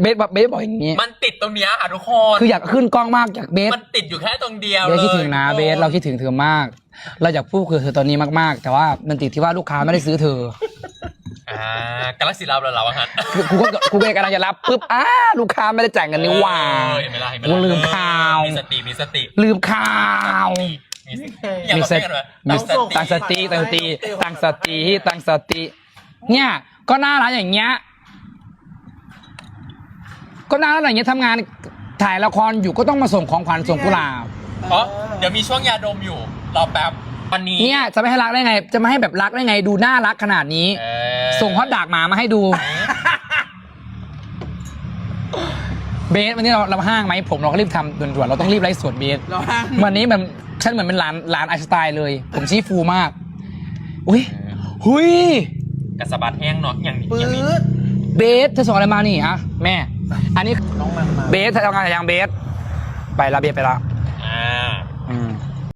เบสบอกเบสบอกอย่างนี้ มันติดตรงเนี้ยค่ะทุกคนคืออยากขึ้นกล้องมากอยากเบสมันติดอยู่แค่ตรงเดียวเบเลยสคิดถึงนะทุกเบสเราคิดถึงเธอมาก เราอยากพูดคือเธอตอนนี้มากๆ แต่ว่ามันติดที่ว่าลูกค้าไม่ได้ซื้อเธออ่ากาแล็กซี่รับแล้วเราอะฮะคือกูก็กูก็กำลังจะรับปุ๊บอ้าลูกค้าไม่ได้จ่ายเงินนี่หว่า เออเห็นไหมล่ะเห็นไหมกูล่ะลืมข่าว มีสติมีสติลืมข่าว มีสติอย่ามีมาสเต้นติกันเลยมีตั้งสติตั้งสติตั้งสติตั้งสติตั้งสติ เนี่ย ก็น่ารักอย่างเงี้ย ก็น่ารักอย่างเงี้ยทำงานถ่ายละครอยู่ก็ต้องมาส่งของขวัญส่งกุหลาบเพราะเดี๋ยวมีช่วงยาดมอยู่รอแป๊บวันนี้เนี่ยจะไม่ให้รักได้ไง จะไม่ให้แบบรักได้ไง ดูน่ารักขนาดนี้ เออส่งฮอตดากหมามาให้ดู เบสวันนี้เราเราห้างไหมผมเราก็รีบทำด่วนๆเราต้องรีบไลฟ์สดเบส เราห้างวันนี้มันฉันเหมือนเป็นหลานหลานไอน์สไตล์เลย ผมชี้ฟูมาก อุ้ยหุยกระสะบัดแห้งเนาะอย่างปื๊อย่างนี้ดเบสเธอส่งอะไรมานี่ฮะแม่ อันนี้น้องมันมาเบสเธอทำงานอะไรยังเบส ไปละเบสไปละ อ่า อืม